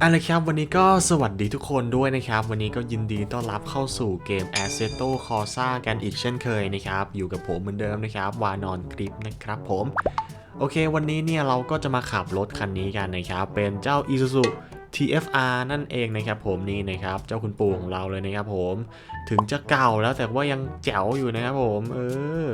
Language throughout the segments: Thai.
เอะละครับวันนี้ก็สวัสดีทุกคนด้วยนะครับ วันนี้ก็ยินดีต้อนรับเข้าสู่เกม Assetto Corsa กันอีกเช่นเคยนะครับ อยู่กับผมเหมือนเดิมนะครับวานอนคลิปนะครับผม โอเค วันนี้เนี่ยเราก็จะมาขับรถคันนี้กันนะครับ เป็นเจ้า Isuzu TFR นั่นเองนะครับผมนี่นะครับเจ้าคุณปู่ของเราเลยนะครับผมถึงจะเก่าแล้วแต่ว่ายังแจ๋วอยู่นะครับผมเออ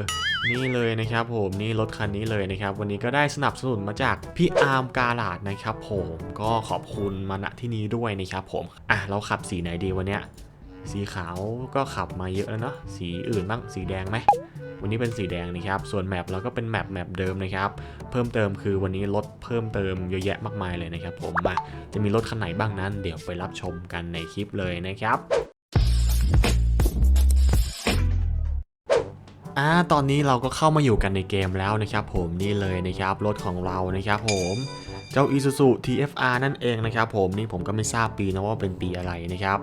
นี่เลยนะครับผมนี่รถคันนี้เลยนะครับวันนี้ก็ได้สนับสนุนมาจากพี่อาร์มกาลาดนะครับผมก็ขอบคุณมาณที่นี้ด้วยนะครับผมอะเราขับสีไหนดีวันเนี้ยสีขาวก็ขับมาเยอะแล้วเนาะสีอื่นบ้างสีแดงไหม วันนี้เป็นสีแดงนะครับ ส่วนแมปเราก็เป็นแมปแมปเดิมนะครับ เพิ่มเติมคือวันนี้รถเพิ่มเติมเยอะแยะมากมายเลยนะครับผมมาจะมีรถคันไหนบ้างนั้น เดี๋ยวไปรับชมกันในคลิปเลยนะครับอ่าตอนนี้เราก็เข้ามาอยู่กันในเกมแล้วนะครับผมนี่เลยนะครับรถของเรานะครับผมเจ้า Isuzu TFR นั่นเองนะครับผมนี่ผมก็ไม่ทราบปีนะว่าเป็นปีอะไรนะครับ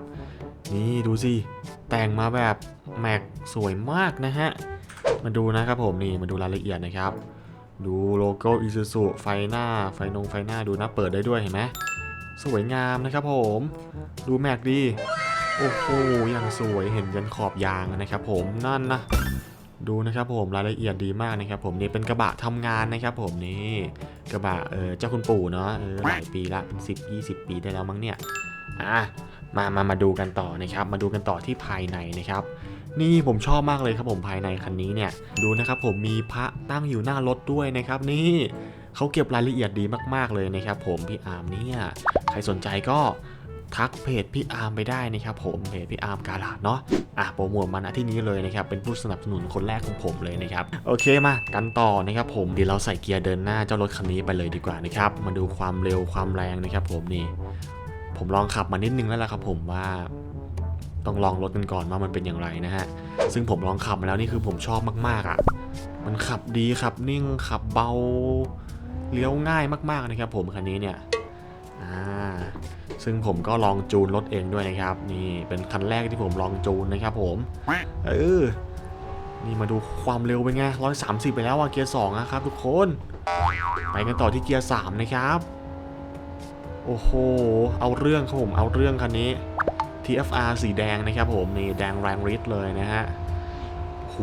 นี่ดูสิแต่งมาแบบแม็กสวยมากนะฮะ มาดูนะครับผมนี่มาดูรายละเอียดนะครับ ดูโลโก้ Isuzu ไฟหน้าไฟนงไฟหน้าดูนะเปิดได้ด้วยเห็นไหมสวยงามนะครับผม ดูแม็กดีโอ้โหอย่างสวยเห็นยันขอบยางนะครับผมนั่นนะดูนะครับผมรายละเอียดดีมากนะครับผมนี่เป็นกระบะทำงานนะครับผมนี่กระบะเออเจ้าคุณปู่เนาะเออหลายปีละเป็น10 20ปีได้แล้วมั้งเนี่ยอะมามามาดูกันต่อนะครับ มาดูกันต่อที่ภายในนะครับ นี่ผมชอบมากเลยครับผมภายในคันนี้เนี่ยดูนะครับผมมีพระตั้งอยู่หน้ารถด้วยนะครับนี่เขาเก็บรายละเอียดดีมากๆเลยนะครับผมพี่อาร์มเนี่ยใครสนใจก็ทักเพจพี่อาร์มไปได้นะครับผมเพจพี่อาร์มกาลาดเนาะอะโปรโมทมาณที่นี้เลยนะครับเป็นผู้สนับสนุนคนแรกของผมเลยนะครับโอเคมากันต่อนะครับผมเดี๋ยวเราใส่เกียร์เดินหน้าเจ้ารถคันนี้ไปเลยดีกว่านะครับมาดูความเร็วความแรงนะครับผมนี่ผมลองขับมานิดนึงแล้วล่ะครับผมว่า ต้องลองรถกันก่อนว่ามันเป็นอย่างไรนะฮะ ซึ่งผมลองขับมาแล้วนี่คือผมชอบมากๆอะ มันขับดีขับนิ่งขับเบา เลี้ยวง่ายมากๆนะครับผมคันนี้เนี่ย อ่า ซึ่งผมก็ลองจูนรถเองด้วยนะครับ นี่เป็นคันแรกที่ผมลองจูนนะครับผม เออ นี่มาดูความเร็วเป็นไงร้อยสามสิบไปแล้วอะเกียร์สองนะครับทุกคน ไปกันต่อที่เกียร์สามนะครับ โอ้โห เอาเรื่องครับผม เอาเรื่องคันนี้ TFR สีแดงนะครับผมนี่แดงแรงฤทธิ์เลยนะฮะโอ้โห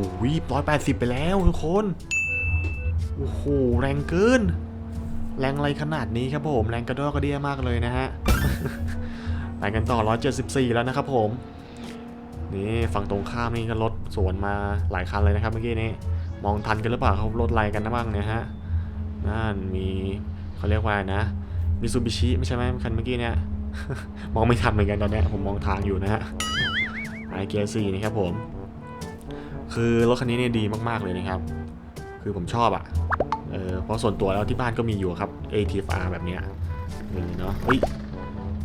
ร้อยแปดสิบไปแล้วทุกคน โอ้โห แรงเกิน แรงอะไรขนาดนี้ครับผม แรงกระดอกกระเดียมากเลยนะฮะ ไปกันต่อ 174 แล้วนะครับผม นี่ฝั่งตรงข้ามนี่ก็รถสวนมาหลายคันเลยนะครับเมื่อกี้นี้ มองทันกันหรือเปล่าเขารถอะไรกันนะบ้างเนี่ยฮะ นั่นมีเขาเรียกว่านะมิซูบิชิไม่ใช่ไหมคันเมื่อกี้เนี่ย มองไม่ทันเหมือนกันตอนเนี้ยผมมองทางอยู่นะฮะไอเกียร์สี่นะครับผม คือรถคันนี้เนี่ยดีมากๆเลยนะครับ คือผมชอบอะ่ะเออเพราะส่วนตัวแล้วที่บ้านก็มีอยู่ครับ ATFR แบบเนี้ยนี่เนาะเฮ้ย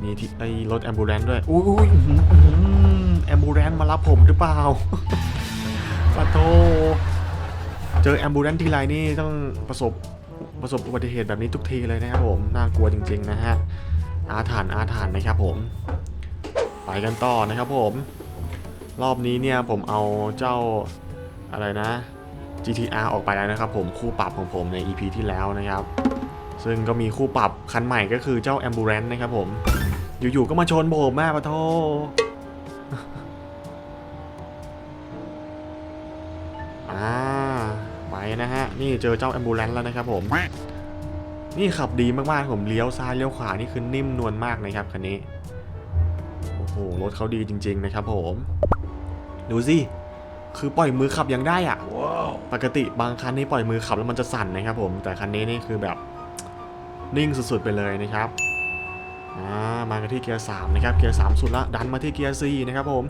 มีที่ไอรถแอมบูเลนด้วยอุ้ยอุ้ยแอมบูเลนมารับผมหรือเปล่าปะโทเจอแอมบูเลนทีไรนี่ต้องประสบประสบอุบัติเหตุแบบนี้ทุกทีเลยนะครับผม น่ากลัวจริง ๆ นะฮะ อาถรรพ์อาถรรพ์นะครับผม ไปกันต่อนะครับผม รอบนี้เนี่ยผมเอาเจ้าอะไรนะ GTR ออกไปแล้วนะครับผมคู่ปรับของผมใน EP ที่แล้วนะครับ ซึ่งก็มีคู่ปรับคันใหม่ก็คือเจ้า Ambulance นะครับผม อยู่ๆก็มาชนผมแม่ปะโทอ่าไปนะฮะ นี่เจอเจ้า Ambulance แล้วนะครับผม นี่ขับดีมากๆผมเลี้ยวซ้ายเลี้ยวขวานี่คือนิ่มนวลมากนะครับคันนี้ โอ้โหรถเขาดีจริง ๆ นะครับผม ดูสิคือปล่อยมือขับยังได้อะปกติบางคันนี่ปล่อยมือขับแล้วมันจะสั่นนะครับผมแต่คันนี้นี่คือแบบนิ่งสุดๆไปเลยนะครับอ่ามากันที่เกียร์3นะครับเกียร์3สุดละดันมาที่เกียร์4นะครับผม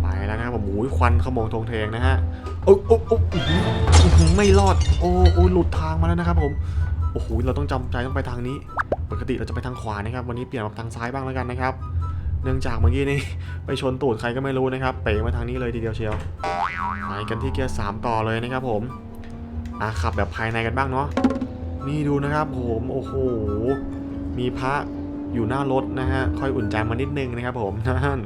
ไปแล้วนะครับผมโอ้ยควันขโมงทงเทงนะฮะโอ้โอ้โอ้อื้อหืออื้อหือไม่รอดโอ้โอ้หลุดทางมาแล้วนะครับผม โอ้โหเราต้องจำใจต้องไปทางนี้ ปกติเราจะไปทางขวานะครับ วันนี้เปลี่ยนมาทางซ้ายบ้างแล้วกันนะครับ เนื่องจากเมื่อกี้นี่ไปชนตูดใครก็ไม่รู้นะครับ เป๋มาทางนี้เลยทีเดียวเชียวไปกันที่เกียร์สามต่อเลยนะครับ ผมอะขับแบบภายในกันบ้างเนาะนี่ดูนะครับผมโอ้โหมีพระอยู่หน้ารถนะฮะค่อยอุ่นใจมานิดนึงนะครับ ผมนั่น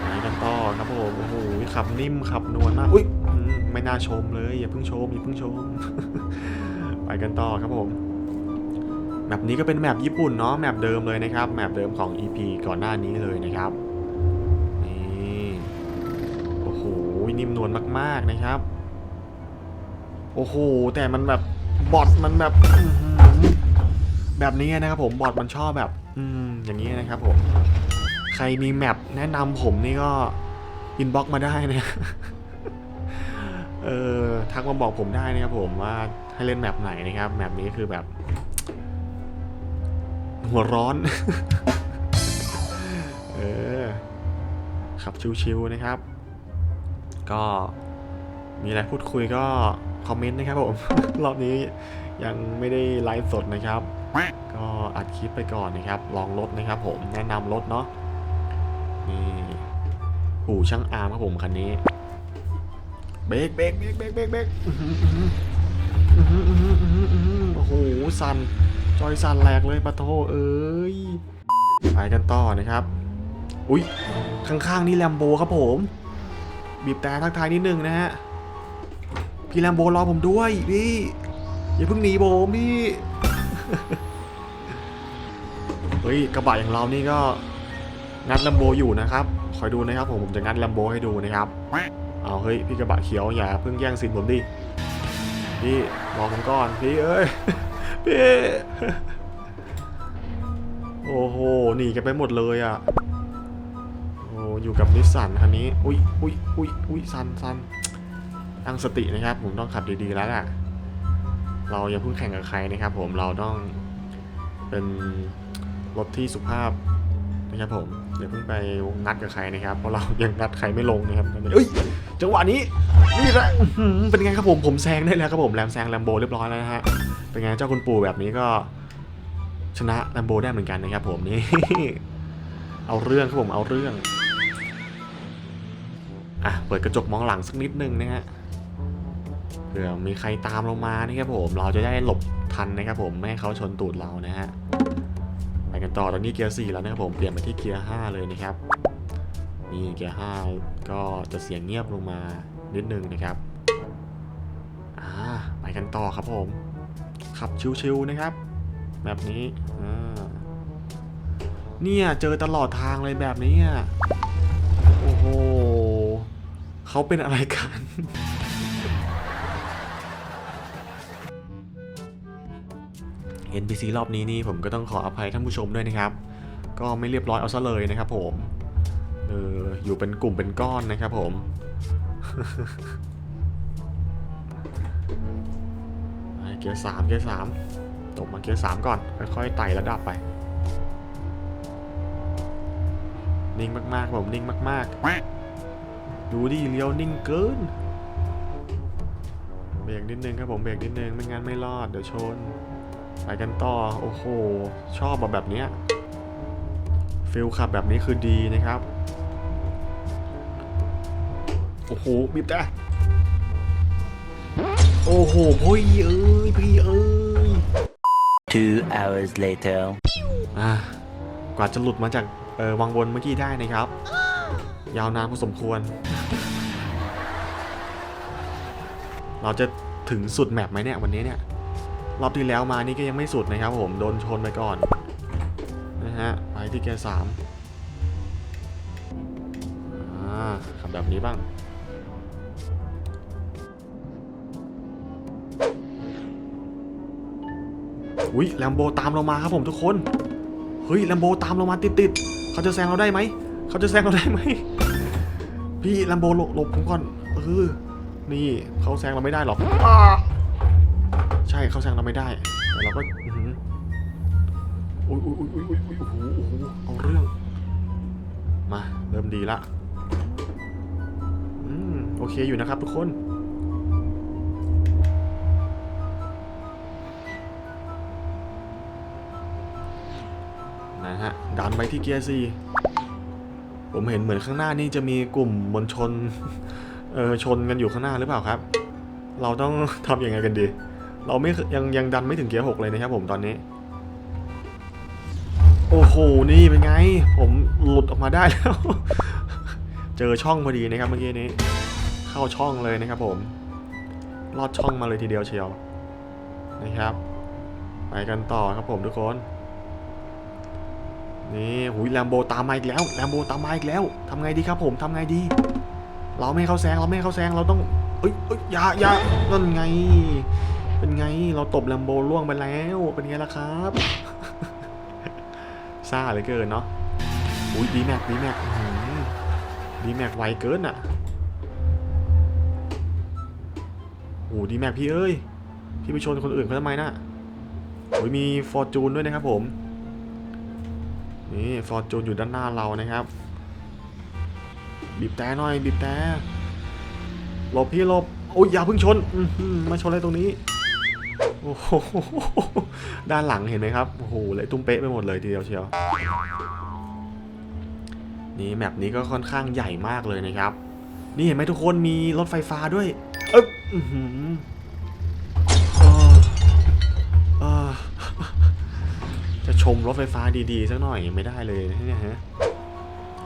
ไปกันต่อครับผมโอ้โหขับนิ่มขับนวลมากอุ้ยไม่น่าชมเลยอย่าเพิ่งชมอย่าเพิ่งชม ไปกันต่อครับผมแมปนี้ก็เป็นแมปญี่ปุ่นเนาะแมปเดิมเลยนะครับแมปเดิมของ EP ก่อนหน้านี้เลยนะครับนี่โอ้โหนิ่มนวลมากๆนะครับ โอ้โหแต่มันแบบบอทมันแบบแบบนี้นะครับผมบอทมันชอบแบบ อืมอย่างนี้นะครับผมใครมีแมปแนะนำผมนี่ก็อินบ็อกมาได้นะเออทักมาบอกผมได้นะครับผมว่า ให้เล่นแมปไหนนะครับแมปนี้คือแบบ หัวร้อน เออขับชิวๆนะครับ ก็มีอะไรพูดคุยก็คอมเมนต์นะครับผม รอบนี้ยังไม่ได้ไลฟ์สดนะครับ ก็อัดคลิปไปก่อนนะครับ ลองรถนะครับผมแนะนำรถเนาะนี่หูช่างอาร์มครับผมคันนี้ เบรกเบรกเบรกเบรกเบรกเบรก อือหืออือหืออือหืออื้อหือโอ้โหสันจอยสันแหลกเลยปะโทเอ้ยไปกันต่อนะครับ อุ้ยข้างๆนี่แลมโบครับผม บีบแต่ทักทายนิดนึงนะฮะพี่แลมโบรอผมด้วยพี่อย่าเพิ่งหนีผมพี่เฮ้ยกระบะอย่างเรานี่ก็งัดแลมโบอยู่นะครับคอยดูนะครับผมผมจะงัดแลมโบให้ดูนะครับ เอาเฮ้ยพี่กระบะเขียวอย่าเพิ่งแย่งสินผมดิพี่ รอผมก่อนพี่เอ้ยพี่โอ้โหหนีกันไปหมดเลยอะโอ้อยู่กับนิสสันคันนี้อุ้ยอุ้ยอุ้ยอุ้ยซันซันตั้งสตินะครับ ผมต้องขับดีๆแล้วล่ะ เราอย่าเพิ่งแข่งกับใครนะครับ ผมเราต้องเป็นรถที่สุภาพนะครับผมอย่าเพิ่งไปงัดกับใครนะครับ เพราะเรายังงัดใครไม่ลงนะครับเอ้ย จังหวะนี้นี่แหละเป็นไงครับผมผมแซงได้แล้วครับผมแรมแซงแลมโบเรียบร้อยแล้วนะฮะเป็นไงเจ้าคุณปู่แบบนี้ก็ชนะแลมโบได้เหมือนกันนะครับผมนี่เอาเรื่องครับผมเอาเรื่องอะเปิดกระจกมองหลังสักนิดนึงนะฮะเผื่อมีใครตามเรามานะครับผม เราจะได้หลบทันนะครับผมไม่ให้เขาชนตูดเรานะฮะไปกันต่อตอนนี้เกียร์4แล้วนะครับผมเปลี่ยนมาที่เกียร์5เลยนะครับ นี่เกียร์5ก็จะเสียงเงียบลงมานิดนึงนะครับอ่าไปกันต่อครับผม ขับชิวๆนะครับ แบบนี้อ่าเนี่ยเจอตลอดทางเลยแบบนี้อะโอ้โหเขาเป็นอะไรกัน NPC รอบนี้นี่ผมก็ต้องขออภัยท่านผู้ชมด้วยนะครับ ก็ไม่เรียบร้อยเอาซะเลยนะครับผม อออยู่เป็นกลุ่มเป็นก้อนนะครับผมเกียร์สามเกียร์สามตกมาเกียร์สามก่อน ค่อยๆไต่ระดับไป นิ่งมากๆผมนิ่งมากๆ ดูดิเลี้ยวนิ่งเกินเบรกนิดนึงครับผมเบรกนิดนึงไม่งั้นไม่รอดเดี๋ยวชนไปกันต่อโอ้โหชอบแบบแบบนี้ฟิลขับแบบนี้คือดีนะครับ อ้โหบีบแต่โอ้โหพี่เอ้ยพี่เอ้ย Two hours later. อะกว่าจะหลุดมาจากเออวังวนเมื่อกี้ได้นะครับ ยาวนานพอสมควร เราจะถึงสุดแมปไหมเนี่ยวันนี้เนี่ยรอบที่แล้วมานี่ก็ยังไม่สุดนะครับผมโดนชนไปก่อนนะฮะไปที่แกร์สามอ่าขับแบบนี้บ้าง อุ้ยแลมโบตามเรามาครับผมทุกคน เฮ้ยแลมโบตามเรามาติดๆเขาจะแซงเราได้ไหม เขาจะแซงเราได้ไหม พี่แลมโบหลบหลบผมก่อนเออนี่เขาแซงเราไม่ได้หรอกอใช่เขาแซงเราไม่ได้ แต่เราก็อืออุ้ยอุ้ยอุ้ยอุ้ยอุ้ยโอ้โหโอ้โหเอาเรื่อง มาเริ่มดีละ อืมโอเคอยู่นะครับทุกคน ดันไปที่เกียร์ซีผมเห็นเหมือนข้างหน้านี่จะมีกลุ่มมวลชนเออชนกันอยู่ข้างหน้าหรือเปล่าครับ เราต้องทำยังไงกันดี เราไม่ยังยังดันไม่ถึงเกียร์หกเลยนะครับผมตอนนี้ โอ้โหนี่เป็นไง ผมหลุดออกมาได้แล้ว เจอช่องพอดีนะครับเมื่อกี้นี้ เข้าช่องเลยนะครับผม ลอดช่องมาเลยทีเดียวเชียวนะครับ ไปกันต่อครับผมทุกคน นี่หุยแลมโบตามมาอีกแล้วแลมโบตามมาอีกแล้วทำไงดีครับผมทำไงดี เราไม่ให้าแซงเราไม่ให้าแซงเราต้องเอ้ยเอ้ยอย่าอย่านั่นไง เป็นไงเราตบแลมโบล่วงไปแล้วเป็นไงล่ะครับซ่าเหลือเกินเนาะอุ้ยดีแม็กดีแม็กดีแม็กไวเกินอะโอ้ดีแม็กพี่เอ้ยพี่ไปชนคนอื่นเขาทำไมน่ะโอ้ยมีฟอร์จูนด้วยนะครับผม นี่ฟอร์จูนอยู่ด้านหน้าเรานะครับบีบแต่หน่อยบีบแต่หลบพี่หลบโอ้ยอย่าเพิ่งชนมาชนอะไรตรงนี้โอ้โหด้านหลังเห็นไหมครับโอ้โหเลยตุ้มเป๊ะไปหมดเลยทีเดียวเชียวนี่แมปนี้ก็ค่อนข้างใหญ่มากเลยนะครับ นี่เห็นไหมทุกคนมีรถไฟฟ้าด้วย เอ๊บ ชมรถไฟฟ้าดีๆสักหน่อยยังไม่ได้เลยนะเนี่ยฮะ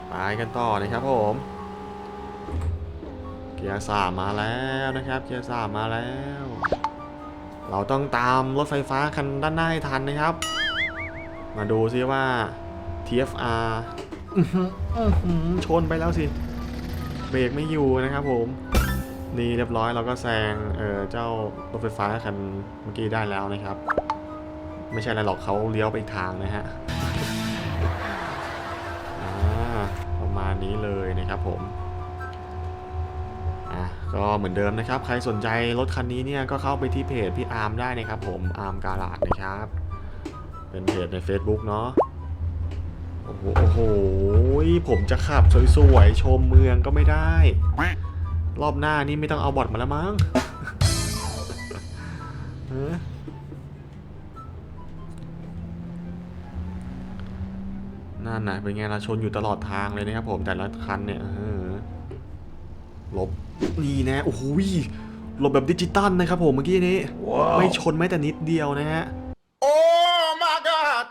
ไปกันต่อนะครับผมเกียร์สามมาแล้วนะครับเกียร์สามมาแล้ว เราต้องตามรถไฟฟ้าคันด้านหน้าให้ทันนะครับ มาดูซิว่า TFR อื้อหืออื้อหือชนไปแล้วสิ เบรกไม่อยู่นะครับผม นี่เรียบร้อยเราก็แซงเออเจ้ารถไฟฟ้าคันเมื่อกี้ได้แล้วนะครับ ไม่ใช่อะไรหรอกเขาเลี้ยวไปทางนะฮะประมาณนี้เลยนะครับผมอะก็เหมือนเดิมนะครับ ใครสนใจรถคันนี้เนี่ยก็เข้าไปที่เพจพี่อาร์มได้นะครับผมอาร์มกาลาดนะครับ เป็นเพจใน Facebook เนาะโอ้โหโอ้โห ผมจะขับสวยๆ ชมเมืองก็ไม่ได้ รอบหน้านี่ไม่ต้องเอาบอทมาแล้วมั้ง นั่นนะเป็นไงล่ะชนอยู่ตลอดทางเลยนะครับผมแต่ละคันเนี่ยเออหลบนี่นะโอ้โหยหลบแบบดิจิตอลนะครับผมเมื่อกี้นี้ไม่ชนแม้แต่นิดเดียวนะฮะโอ้ my god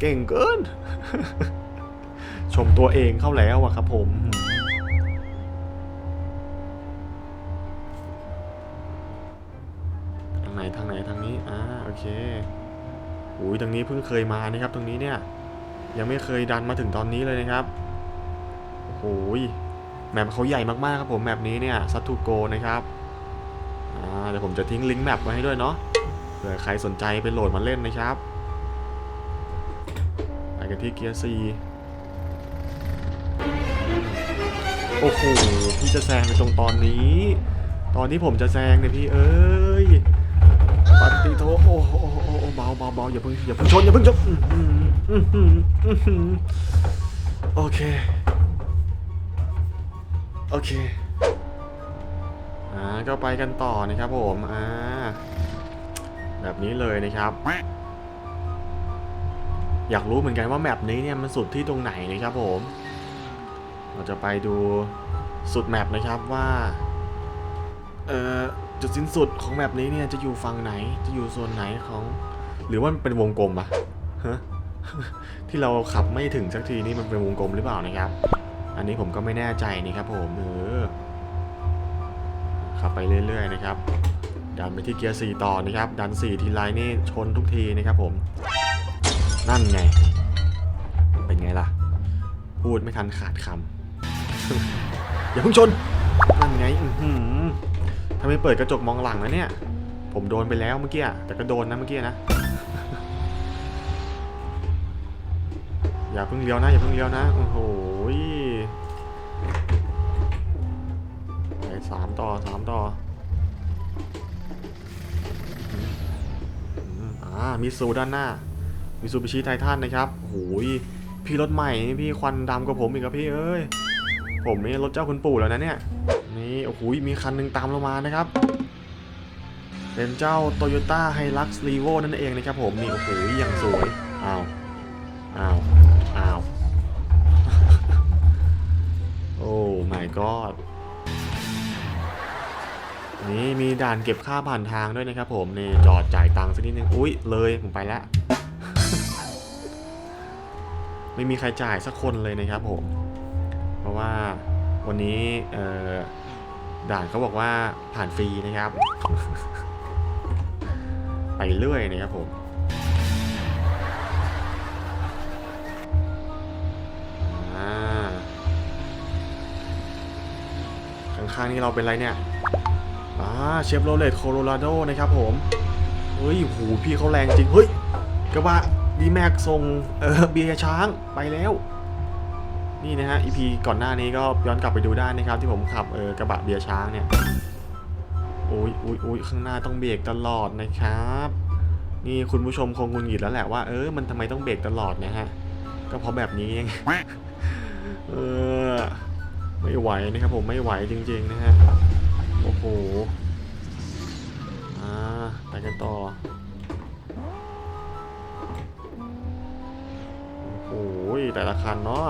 เก่งเกิน ชมตัวเองเข้าแล้วอะครับผมทางไหนทางไหนทางนี้อ่าโอเคอุ้ยทางนี้เพิ่งเคยมานะครับตรงนี้เนี่ย ยังไม่เคยดันมาถึงตอนนี้เลยนะครับโอ้โหแมปเขาใหญ่มากๆครับผมแมปนี้เนี่ยซัตทูโกนะครับเดี๋ยวผมจะทิ้งลิงก์แมปไว้ให้ด้วยเนาะเผื่อใครสนใจไปโหลดมาเล่นนะครับไปกันที่เกียร์ซีโอ้โหพี่จะแซงในตรงตอนนี้ ตอนที่ผมจะแซงเนี่ยพี่เอ้ย ปฏิโทโอ้โหโอ้โอ้โหเบาเบาเบาอย่าเพิ่งอย่าเพิ่งชนอย่าเพิ่งชนโอเค โอเค อ่า ก็ไปกันต่อนะครับผม อ่า แบบนี้เลยนะครับ อยากรู้เหมือนกันว่าแมปนี้เนี่ยมันสุดที่ตรงไหนนะครับผม เราจะไปดูสุดแมปนะครับว่า เอ่อ จุดสิ้นสุดของแมปนี้เนี่ยจะอยู่ฝั่งไหนจะอยู่โซนไหนของ หรือว่ามันเป็นวงกลมอะฮะที่เราขับไม่ถึงสักทีนี่มันเป็นวงกลมหรือเปล่านะครับ อันนี้ผมก็ไม่แน่ใจนะครับผมเออขับไปเรื่อย ๆ นะครับ ดันไปที่เกียร์4ต่อนะครับ ดัน 4 ทีไรนี่ชนทุกทีนะครับผม นั่นไง เป็นไงล่ะ พูดไม่ทันขาดคำอย่าเพิ่งชน นั่นไง อือหือ ถ้าไม่เปิดกระจกมองหลังนะเนี่ย ผมโดนไปแล้วเมื่อกี้แต่ก็โดนนะเมื่อกี้นะ อย่าเพิ่งเลี้ยวนะ อย่าเพิ่งเลี้ยวนะ โอ้โหไปสามต่อสามต่ออ่ามีซูด้านหน้ามีซูบิชิไททันนะครับโอ้ยพี่รถใหม่พี่ควันดำกว่าผมอีกครับพี่เอ้ย ผมนี่รถเจ้าคุณปู่แล้วนะเนี่ย นี่โอ้โหมีคันหนึ่งตามเรามานะครับ เป็นเจ้า Toyota Hilux Revo นั่นเองนะครับผมนี่โอ้โหย่างสวยอ้าวอ้าวอ้าวโอ้ my god นี่มีด่านเก็บค่าผ่านทางด้วยนะครับผมนี่จอดจ่ายตังค์สักนิดนึงอุ้ยเลยผมไปแล้วไม่มีใครจ่ายสักคนเลยนะครับผม เพราะว่าวันนี้ด่านเขาบอกว่าผ่านฟรีนะครับ ไปเรื่อยนะครับผมข้างๆนี้เราเป็นไรเนี่ยอ่าเชฟโรเลตโคโลราโดนะครับผม เฮ้ยหูพี่เขาแรงจริง เฮ้ยกระบะดีแม็กส่งเออเบียร์ช้างไปแล้ว นี่นะฮะ EP ก่อนหน้านี้ก็ย้อนกลับไปดูได้นะครับ ที่ผมขับเออกระบะเบียร์ช้างเนี่ยโอ้ยโอ้ยโอ้ยข้างหน้าต้องเบรกตลอดนะครับ นี่คุณผู้ชมคงงุนหงิดแล้วแหละว่าเออมันทำไมต้องเบรกตลอดนะฮะก็เพราะแบบนี้เองเออไม่ไหวนะครับผมไม่ไหวจริงๆนะฮะโอ้โหอ่าไปกันต่อโอ้โหแต่ละคันเนาะ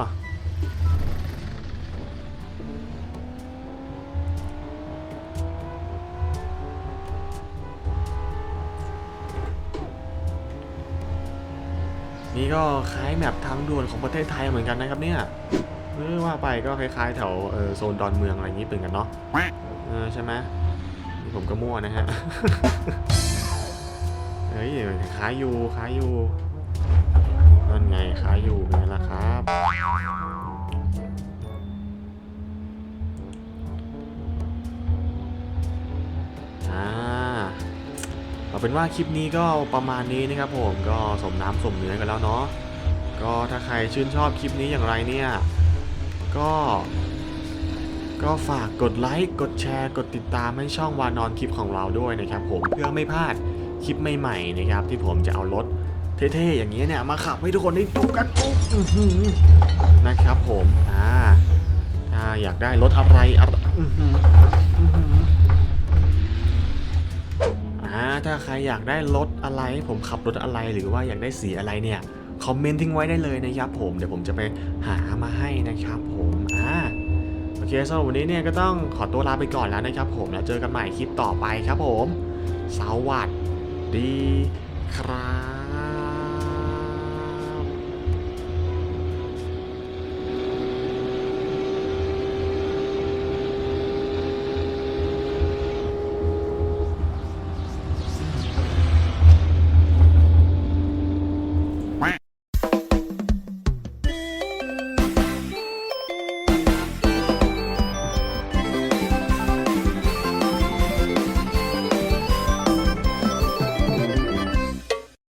นี่ก็คล้ายแมปทางด่วนของประเทศไทยเหมือนกันนะครับเนี่ยเออว่าไปก็คล้ายๆแถวโซนดอนเมืองอะไรอย่างนี้เป็นกันเนาะเออใช่ไหมนี่ผมก็มั่วนะฮะเฮ้ยคล้ายอยู่คล้ายอยู่นั่นไงคล้ายอยู่เป็นไงล่ะครับ เป็นว่าคลิปนี้ก็ประมาณนี้นะครับผมก็สมน้ำสมเนื้อกันแล้วเนาะก็ถ้าใครชื่นชอบคลิปนี้อย่างไรเนี่ย ก็ ก็ฝากกดไลค์กดแชร์ กดติดตามให้ช่องวานอนคลิปของเราด้วยนะครับผมเพื่อไม่พลาดคลิปใหม่ๆนะครับ ที่ผมจะเอารถเท่ๆอย่างนี้เนี่ยมาขับให้ทุกคนได้ดูกันนะครับผมอ่าถ้าอยากได้รถอะไรอะไร ถ้าใครอยากได้รถอะไรให้ผมขับรถอะไรหรือว่าอยากได้สีอะไรเนี่ยคอมเมนต์ทิ้งไว้ได้เลยนะครับผมเดี๋ยวผมจะไปหามาให้นะครับผมอ่าโอเคสำหรับวันนี้เนี่ยก็ต้องขอตัวลาไปก่อนแล้วนะครับผมแล้วเจอกันใหม่คลิปต่อไปครับผมสวัสดีครับ